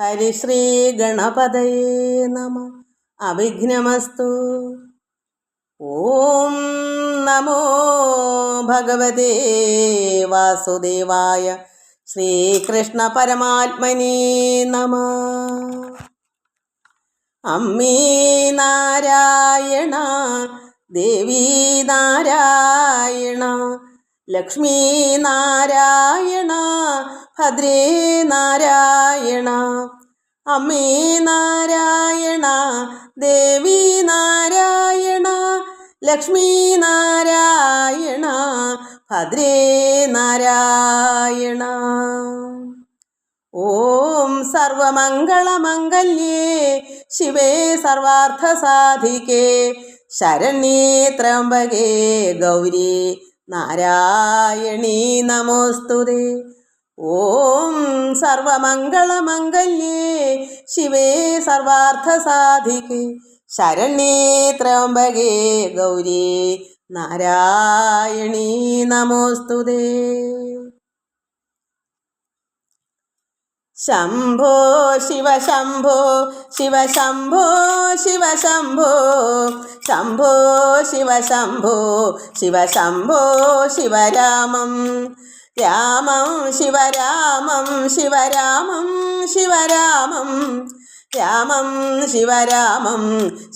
ഹരിശ്രീ ഗണപതയേ നമ അവിഘ്നമസ്തു ഓം നമോ ഭഗവതേ വാസുദേവായ ശ്രീകൃഷ്ണ പരമാത്മനേ നമ അമ്മേ നാരായണ ദേവി നാരായണ ലക്ഷ്മീ നാരായണ ഭദ്രേ നാരായണ. അമ്മേ നാരായണ ദേവി നാരായണ ലക്ഷ്മി നാരായണ ഭദ്രേ നാരായണ. ഓം സർവമംഗളമംഗല്യേ ശിവേ സർവാർത്ഥസാധികേ ശരണ്യേ ത്രംബകേ ഗൗരി നാരായണീ നമോസ്തുതേ. ഓം സർവമംഗളമംഗല്യേ. ശിവേ സർവാർത്ഥസാധികേ. ശരണ്യേ ത്രംബകേ ഗൗരി നാരായണീ നമോസ്തുതേ. ശംഭോ ശിവ ശംഭോ ശിവ ശംഭോ ശിവ ശംഭോ ശംഭോ ശിവ ശംഭോ ശിവ ശംഭോ ശിവരാമം. രാമം ശിവരാമം ശിവരാമം ശിവരാമം. രാമം ശിവരാമം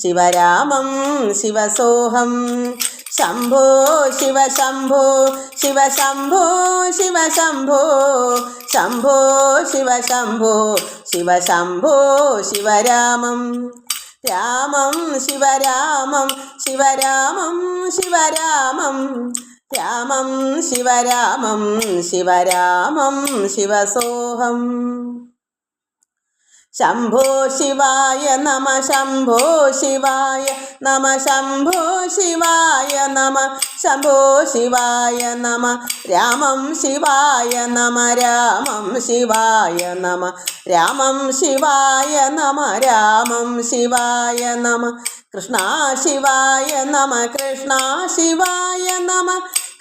ശിവരാമം ശിവസോഹം. ശംഭോ ശിവ ശംഭോ ശിവ ശംഭോ ശിവ ശംഭോ ശംഭോ ശിവ ശംഭോ ശിവ ശംഭോ ശിവരാമം. രാമം ശിവരാമം ശിവരാമം ശിവരാമം. രാമം ശിവരാമം ശിവരാമം ശിവസോഹം. ശംഭോ ശിവായ നമ ശംഭോ ശിവായ നമ ശംഭോ ശിവായ നമ ശംഭോ ശിവായ നമ രാമം ശിവായ നമ രാമം ശിവായ നമ രാമം ശിവായ നമ രാമം ശിവായ നമ കൃഷ്ണ ശിവായ നമ കൃഷ്ണ ശിവായ നമ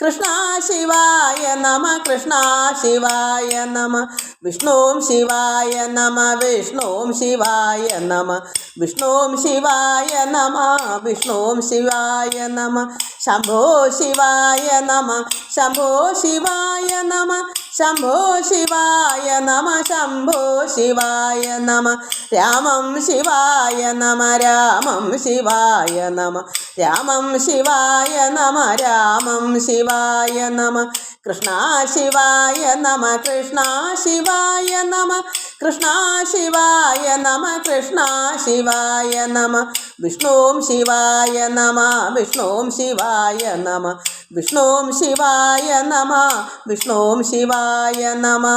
കൃഷ്ണ ശിവായ നമ കൃഷ്ണ ശിവായ നമ. വിഷ്ണും ശിവായ നമ വിഷ്ണും ശിവായ നമ. വിഷ്ണും ശിവായ നമ വിഷ്ണും ശിവായ നമ. ശംഭോ ശിവായ നമ ശംഭോ ശിവായ നമ. ശംഭോ ശിവായ നമ ശംഭോ ശിവായ നമ. രാമം ശിവായ നമ രാമം ശിവായ നമ. രാമം ശിവായ നമ രാമം ശിവായ നമ. കൃഷ്ണ ശിവായ നമ കൃഷ്ണ ശിവായ നമ. കൃഷ്ണ ശിവായ നമ കൃഷ്ണ ശിവായ നമ. വിഷ്ണും ശിവായ നമ വിഷ്ണും ശിവായ നമ. വിഷ്ണും ശിവായ നമ വിഷ്ണും ശിവായ നമ.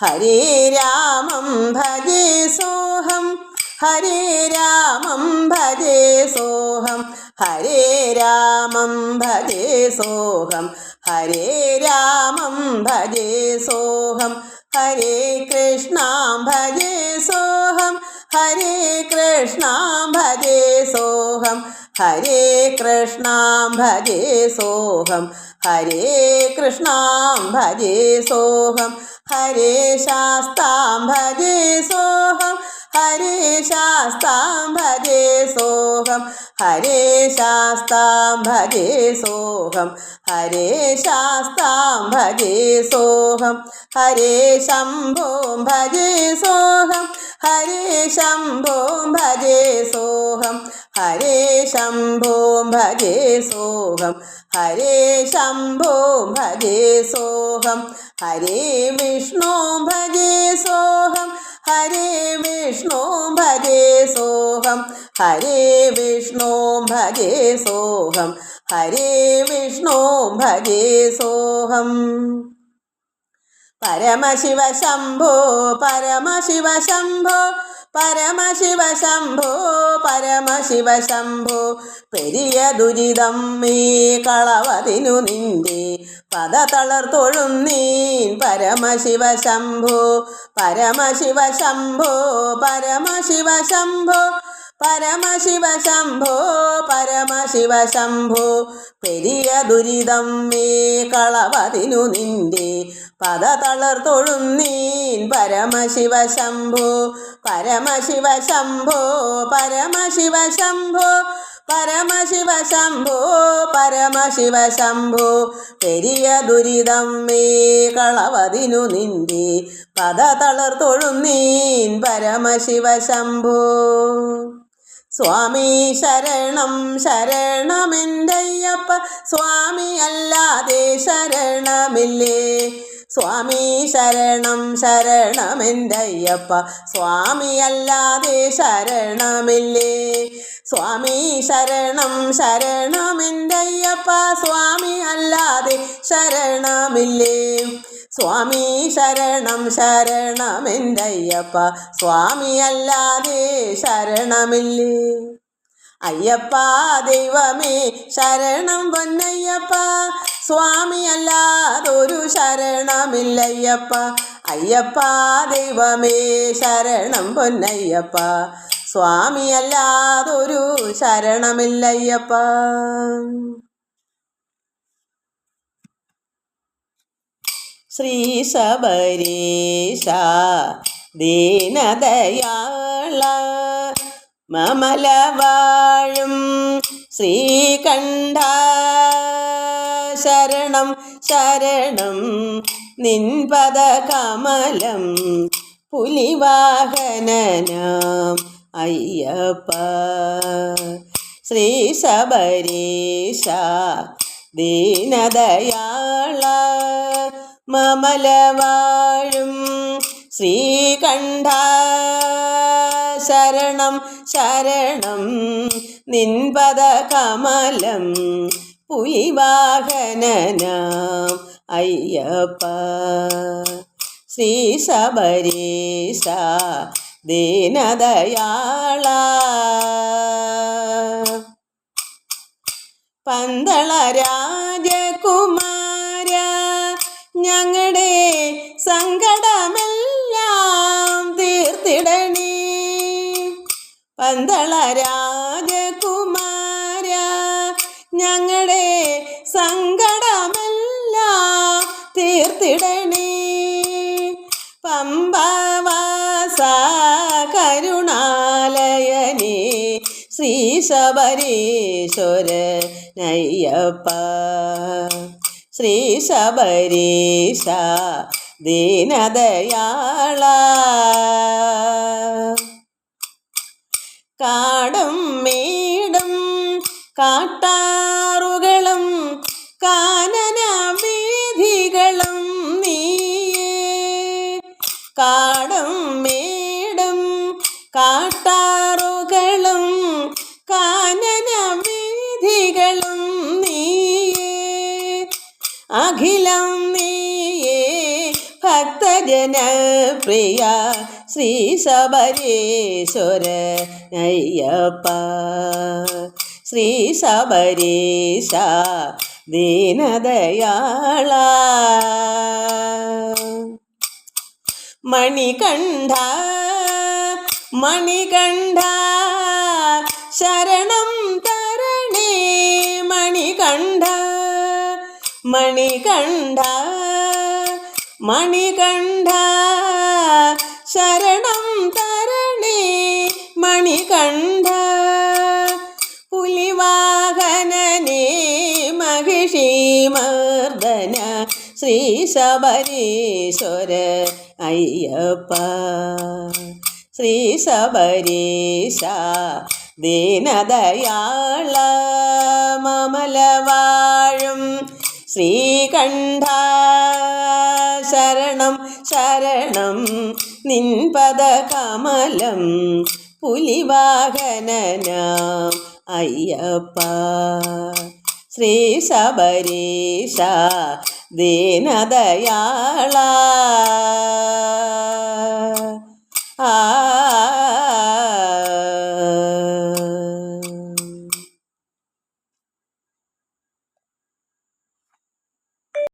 ഹരേ രാമം ഭജേ സോഹം. ഹരേ രാമം ഭജേ സോഹം. ഹരേ രാമം ഭജേ സോഹം. ഹരേ രാമം ഭജേ സോഹം. ഹരേ കൃഷ്ണ ഭജേ സോഹം ഹരേ കൃഷ്ണ ഭജേ സോഹം ഹരേ കൃഷ്ണ ഭജേ സോഹം. ഹരേ കൃഷ്ണാം ഭജേ സോഹം. ഹരേ ശാസ്താം ഭജേ സോഹം. ഹരേ ശാസ്താം ഭജേ സോഹം. ഹരേ ശാസ്താം ഭജേ സോഹം. ഹരേ ശാസ്താം ഭജേ സോഹം. ഹരേ ശംഭോം ഭജേ സോഹം. ഹരേ ശംഭോം ഭജേ സോഹം. ഹരേ ശംഭോം ഭജേ സോഹം. ഹരേ ശംഭോം ഭജേ സോഹം. ഹരേ വിഷ്ണു ഭജേ സോഹം. ഹരേ വിഷ്ണു ഭജേ സോഹം. ഹരേ വിഷ്ണു ഭജേ സോഹം. ഹരേ വിഷ്ണു ഭജേ സോഹം. പരമശിവ ശംഭോ പരമശിവ ശംഭോ പരമശിവ ശംഭോ പരമശിവ ശംഭോ പെരിയ ദുരിതം മീ കളവതിനു നിന്റെ. പദ തളർത്തൊഴുന്നീൻ പരമശിവ ശംഭോ പരമശിവ ശംഭോ പരമശിവ ശംഭോ പരമശിവ ശംഭോ പരമശിവ ശംഭോ പെരിയ ദുരിതം മേ കളവതിനു നിന്റെ. പദ തളർത്തൊഴുന്നീൻ പരമശിവ ശംഭോ പരമശിവ ശംഭോ പരമശിവ ശംഭോ പരമശിവ ശംഭോ പരമശിവ ശംഭോ പെരിയ ദുരിതം മേ കളവതിനു നിന്റെ. പദ തളർത്തൊഴുന്നീൻ പരമശിവ ശംഭോ. സ്വാമി ശരണം ശരണമെന്തയ്യപ്പ? സ്വാമി അല്ലാതെ ശരണമില്ലേ? സ്വാമി ശരണം ശരണമെന്തയ്യപ്പ? സ്വാമി അല്ലാതെ ശരണമില്ലേ? സ്വാമി ശരണം ശരണമെന്തയ്യപ്പ? സ്വാമി അല്ലാതെ ശരണമില്ലേ? സ്വാമി ശരണം ശരണമെന്തയ്യപ്പ സ്വാമി അല്ലാതെ ശരണമില്ലേ? അയ്യപ്പ ദൈവമേ ശരണം പൊന്നയ്യപ്പ. സ്വാമി അല്ലാതൊരു ശരണമില്ലയ്യപ്പ. അയ്യപ്പ ദൈവമേ ശരണം പൊന്നയ്യപ്പ. സ്വാമി അല്ലാതൊരു ശരണമില്ലയ്യപ്പ. ശ്രീ ശബരീശ ദീനദയാള മമലവാഴും ശ്രീകണ്ഠ ശരണം ശരണം നിൻപദ കമലം പുലിവാഹനനാം അയ്യപ്പ. ശ്രീ ശബരീശ ദീനദയാള മമലവാഴും ശ്രീകണ്ഠ ശരണം ശരണം. നിൻപദ കമലം പുലിവാഹനനാം. അയ്യപ്പ. ശ്രീ ശബരീശ ദീനദയാള. പന്തള രാജകുമാര ഞങ്ങളുടെ സങ്കടമെല്ലാം തീർത്തിടണേ. പന്തള രാജകുമാര ഞങ്ങളുടെ സങ്കടമെല്ലാം തീർത്തിടണേ. പമ്പവാസ കരുണാലയനേ ശ്രീ ശബരീശ്വര നയ്യപ്പ ശ്രീ ശബരീശ ദീനദയാള. കാടും മേടും കാട്ടാറുകളും കാനന അഖിലം നീയേ ഭക്തജന പ്രിയ ശ്രീ ശബരീശ്വര അയ്യപ്പ. ശ്രീ ശബരീശ ദീനദയാള. മണികണ്ഠ മണികണ്ഠ ശരണം തരണേ മണികണ്ഠ. മണികണ്ഠ മണികണ്ഠ ശരണം തരണേ മണികണ്ഠ പുലിവാഹനനേ മഹിഷീമർദ്ദന ശ്രീ ശബരീശ്വര അയ്യപ്പ. ശ്രീ ശബരീശ ദീനദയാള മമലവാഴും ശ്രീകണ്ഠ ശരണം ശരണം. നിൻപദ കമലം പുലിവാഹനന. അയ്യപ്പ ശ്രീ ശബരീഷ ദീനദയാള. ആ